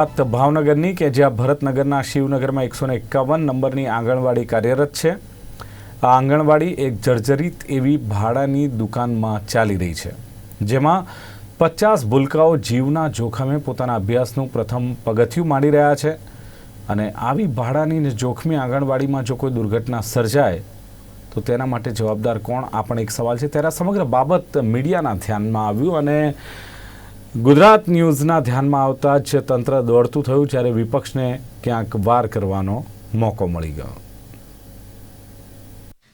વાત ભાવનગરની કે જ્યાં ભરતનગરના શિવનગરમાં એકસો એકાવન નંબરની આંગણવાડી કાર્યરત છે. આ આંગણવાડી એક જર્જરિત એવી ભાડાની દુકાનમાં ચાલી રહી છે, જેમાં પચાસ ભૂલકાઓ જીવના જોખમે પોતાના અભ્યાસનું પ્રથમ પગથિયું માંડી રહ્યા છે અને આવી ભાડાની જોખમી આંગણવાડીમાં જો કોઈ દુર્ઘટના સર્જાય, તો તેના માટે જવાબદાર કોણ? આ પણ એક સવાલ છે. ત્યારે સમગ્ર બાબત મીડિયાના ધ્યાનમાં આવ્યું અને ગુજરાત ન્યૂઝના ધ્યાનમાં આવતા જ તંત્ર દોડતું થયું જ્યારે વિપક્ષને ક્યાંક વાર કરવાનો મોકો મળી ગયો.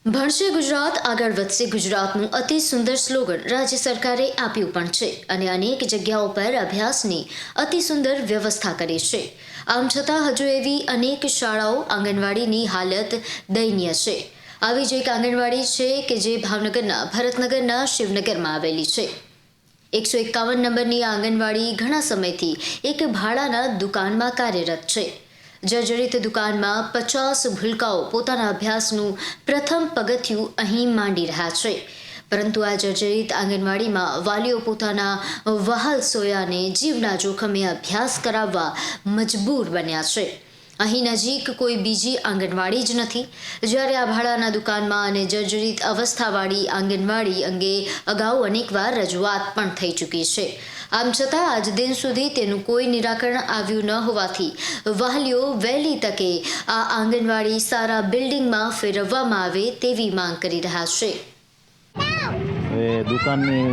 ભણશે ગુજરાત, આગળ વધશે ગુજરાતનું અતિ સુંદર સ્લોગન રાજ્ય સરકારે આપ્યું પણ છે અને અનેક જગ્યાઓ પર અભ્યાસની અતિ સુંદર વ્યવસ્થા કરી છે. આમ છતાં હજુ એવી અનેક શાળાઓ આંગણવાડીની હાલત દયનીય છે. આવી જ એક આંગણવાડી છે કે જે ભાવનગરના, ભરતનગરના, શિવનગરમાં આવેલી છે. એકસો એકાવન નંબરની આંગણવાડી ઘણા સમયથી એક ભાડાના દુકાનમાં કાર્યરત છે. જર્જરિત દુકાનમાં પચાસ ભૂલકાઓ પોતાના અભ્યાસનું પ્રથમ પગથિયું અહીં માંડી રહ્યા છે. પરંતુ આ જર્જરિત આંગણવાડીમાં વાલીઓ પોતાના વહાલ સોયાને જીવના જોખમે અભ્યાસ કરાવવા મજબૂર બન્યા છે. અહીં નજીક કોઈ બીજી આંગણવાડી જ નથી. જ્યારે આ ભાડાના દુકાનમાં અને જર્જરિત અવસ્થાવાળી આંગણવાડી અંગે અગાઉ અનેકવાર રજૂઆત પણ થઈ ચૂકી છે. આમ છતાં આજ દિન સુધી તેનું કોઈ નિરાકરણ આવ્યું ન હોવાથી વાલીઓ વહેલી તકે આ આંગણવાડી સારા બિલ્ડિંગમાં ફેરવવામાં આવે તેવી માંગ કરી રહ્યા છે. દુકાનની,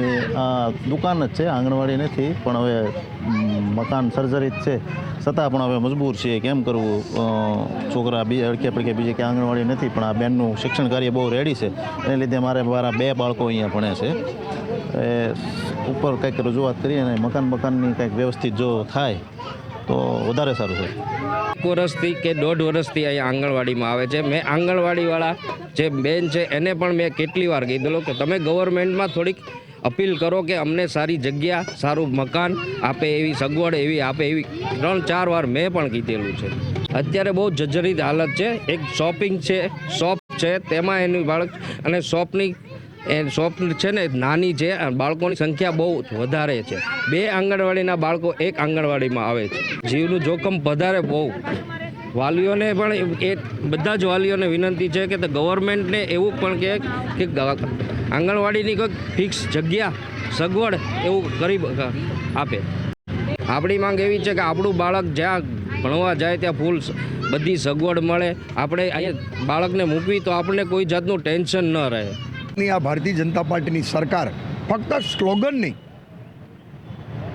આ દુકાન જ છે આંગણવાડી નથી પણ હવે મકાન મકાન સર્જરિત છે. છતાં પણ હવે મજબૂર છીએ કેમ કરવું છોકરા બીજા અડકે પડકે બીજે કે આંગણવાડી નથી, પણ આ બેનનું શિક્ષણ કાર્ય બહુ રેડી છે. એને લીધે મારે, મારા બે બાળકો અહીંયા ભણે છે. એ, ઉપર કંઈક રજૂઆત કરી અને મકાન મકાનની કંઈક વ્યવસ્થિત જો થાય તો વધારે સારું છે. એક વર્ષથી કે દોઢ વર્ષથી અહીંયા આંગણવાડીમાં આવે છે. મેં આંગણવાડીવાળા જે બેન છે, એને પણ મેં કેટલી વાર કીધેલું કે તમે ગવર્મેન્ટમાં થોડીક અપીલ કરો કે અમને સારી જગ્યા, સારું મકાન આપે એવી સગવડ એવી આપે એવી ત્રણ ચાર વાર મેં પણ કીધેલું છે. અત્યારે બહુ જર્જરિત હાલત છે. એક શોપિંગ છે, શોપ છે, તેમાં એનું બાળક અને શોપની એ શોપ છે ને, નાની છે અને બાળકોની સંખ્યા બહુ વધારે છે. બે આંગણવાડીના બાળકો એક આંગણવાડીમાં આવે છે. જીવનું જોખમ વધારે બહુ. વાલીઓને પણ એ બધા જ વાલીઓને વિનંતી છે કે ગવર્મેન્ટને એવું પણ કહે કે આંગણવાડીની કોઈક ફિક્સ જગ્યા, સગવડ એવું કરી આપે. આપણી માંગ એવી છે કે આપણું બાળક જ્યાં ભણવા જાય ત્યાં ફૂલ બધી સગવડ મળે. આપણે અહીંયા બાળકને મૂકવી તો આપણને કોઈ જાતનું ટેન્શન ન રહે. ની આ ભારતીય જનતા પાર્ટીની સરકાર ફક્ત સ્લોગન નહીં.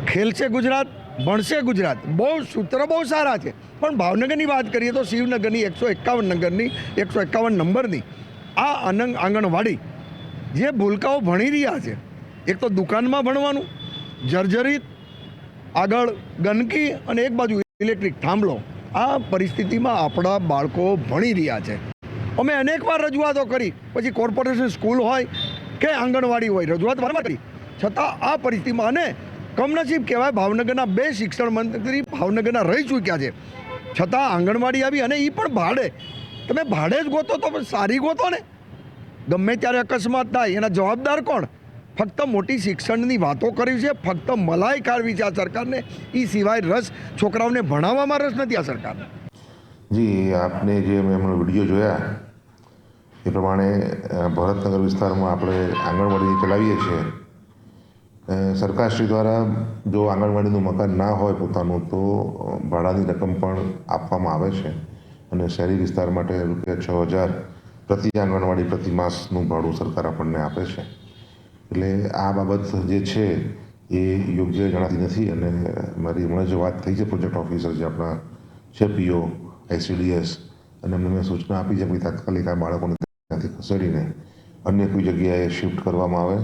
ખેલશે ગુજરાત, ભણશે ગુજરાત. બહુ સૂત્ર બહુ સારા છે. પણ ભાવનગરની વાત કરીએ તો શિવનગરની એકસો એકાવન નગરની, એકસો એકાવન નંબરની આ અનંગ આંગણવાડી જે ભૂલકાઓ ભણી રહ્યા છે, એક તો દુકાનમાં ભણવાનું, જર્જરિત, આગળ ગંદકી અને એક બાજુ ઇલેક્ટ્રિક થાંભલો, આ પરિસ્થિતિમાં આપણા બાળકો ભણી રહ્યા છે. અમે અનેકવાર રજૂઆતો કરી. પછી કોર્પોરેશન સ્કૂલ હોય કે આંગણવાડી હોય, રજૂઆત વારંવાર કરી. છતાં આ પરિસ્થિતિમાં અને કમનસીબ કહેવાય ભાવનગરના બે શિક્ષણ મંત્રી ભાવનગરના રહી ચૂક્યા છે. છતાં આંગણવાડી આવી અને એ પણ ભાડે. તમે ભાડે જ ગોતો તો સારી ગોતો ને. ગમે ત્યારે અકસ્માત થાય, એના જવાબદાર કોણ? ફક્ત મોટી શિક્ષણની વાતો કરી છે, ફક્ત મલાઈ કાઢવી છે આ સરકારને. એ સિવાય રસ છોકરાઓને ભણાવવામાં રસ નથી આ સરકારને. જી, આપને જે મેં હમણાં વીડિયો જોયા એ પ્રમાણે ભરતનગર વિસ્તારમાં આપણે આંગણવાડી ચલાવીએ છીએ. સરકારશ્રી દ્વારા જો આંગણવાડીનું મકાન ના હોય પોતાનું, તો ભાડાની રકમ પણ આપવામાં આવે છે. અને શહેરી વિસ્તાર માટે રૂપિયા છ હજાર પ્રતિ આંગણવાડી પ્રતિ માસનું ભાડું સરકાર આપણને આપે છે. એટલે આ બાબત જે છે, એ યોગ્ય જણાતી નથી. અને મારી હમણાં જે વાત થઈ છે પ્રોજેક્ટ ઓફિસર જે આપણા છે પીઓ આઈસીડીએસ અને એમને મેં સૂચના આપી છે કે તાત્કાલિક આ બાળકોને ખસેડીને અન્ય કોઈ જગ્યાએ શિફ્ટ કરવામાં આવે?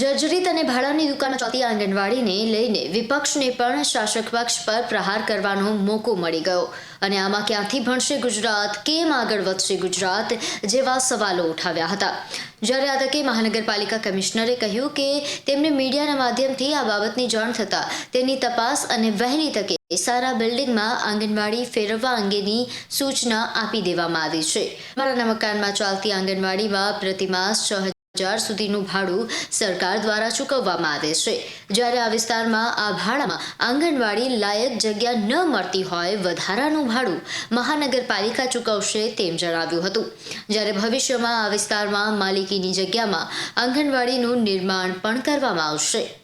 જર્જરિત અને ભાડાની દુકાનો ચાલતી આંગણવાડીને લઈને વિપક્ષને પણ શાસક પક્ષ પર પ્રહાર કરવાનો મોકો મળી ગયો. અને આમાં ક્યાંથી ભણશે ગુજરાત? કેમ આગળ વધશે ગુજરાત? જેવા સવાલો ઉઠાવ્યા હતા. જ્યારે આ તકે મહાનગરપાલિકા કમિશનરે કહ્યું કે, તેમને મીડિયાના માધ્યમથી આ બાબતની જાણ થતાં તેની તપાસ અને વહેલી તકે સારા બિલ્ડિંગમાં આંગણવાડી ફેરવવા અંગેની સૂચના આપી દેવામાં આવી છે. મારાના મકાનમાં ચાલતી આંગણવાડીમાં પ્રતિમાસ છ હજાર સુધીનું ભાડું સરકાર દ્વારા ચૂકવવામાં આવે છે. જ્યારે આ વિસ્તારમાં આ ભાડામાં આંગણવાડી લાયક જગ્યા ન મળતી હોય, વધારાનું ભાડું મહાનગરપાલિકા ચૂકવશે તેમ જણાવ્યું હતું. જ્યારે ભવિષ્યમાં આ વિસ્તારમાં માલિકીની જગ્યામાં આંગણવાડીનું નિર્માણ પણ કરવામાં આવશે.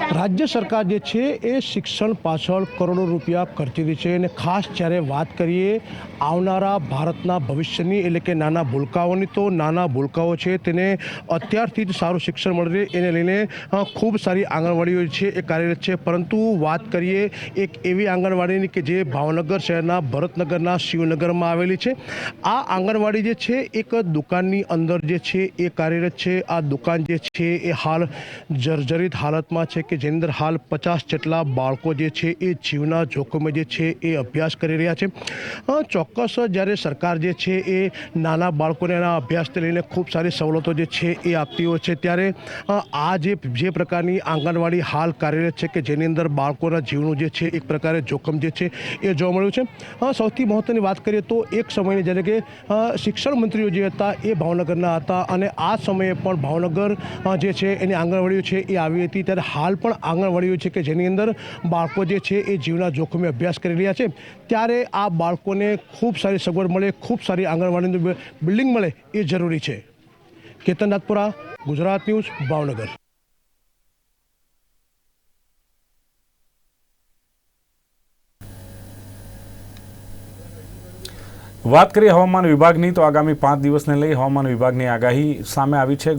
રાજ્ય સરકાર જે છે એ શિક્ષણ પાછળ કરોડો રૂપિયા ખર્ચી રહી છે અને ખાસ જ્યારે વાત કરીએ આવનારા ભારતના ભવિષ્યની, એટલે કે નાના ભૂલકાઓની, તો નાના ભૂલકાઓ છે તેને અત્યારથી જ સારું શિક્ષણ મળી રહે એને લઈને ખૂબ સારી આંગણવાડીઓ છે એ કાર્યરત છે. પરંતુ વાત કરીએ એક એવી આંગણવાડીની કે જે ભાવનગર શહેરના, ભરતનગરના, શિવનગરમાં આવેલી છે. આ આંગણવાડી જે છે એક દુકાનની અંદર જે છે એ કાર્યરત છે. આ દુકાન જે છે એ હાલ જર્જરિત હાલતમાં છે કે જેની અંદર હાલ પચાસ જેટલા બાળકો જે છે એ જીવના જોખમે જે છે એ અભ્યાસ કરી રહ્યા છે. ચોક્કસ જ્યારે સરકાર જે છે એ નાના બાળકોને એના અભ્યાસને લઈને ખૂબ સારી સવલતો જે છે એ આપતી હોય છે, ત્યારે આ જે જે પ્રકારની આંગણવાડી હાલ કાર્યરત છે કે જેની અંદર બાળકોના જીવનું જે છે એક પ્રકારે જોખમ જે છે એ જોવા મળ્યું છે. સૌથી મહત્ત્વની વાત કરીએ તો એક સમયની જ્યારે કે શિક્ષણ મંત્રીઓ જે હતા એ ભાવનગરના હતા અને આ સમયે પણ ભાવનગર જે છે એની આંગણવાડીઓ છે એ આવી હતી. ત્યારે હાલ પણ આંગણવાડીઓ છે કે જેની અંદર બાળકો જે છે એ જીવના જોખમે અભ્યાસ કરી રહ્યા છે. ત્યારે આ બાળકોને ખૂબ સારી સગવડ મળે, ખૂબ સારી આંગણવાડીનું બિલ્ડિંગ મળે એ જરૂરી છે. કેતન ગુજરાત ન્યૂઝ, ભાવનગર. વાત કરીએ હવામાન વિભાગની, તો આગામી પાંચ દિવસને લઈ હવામાન વિભાગની આગાહી સામે આવી છે.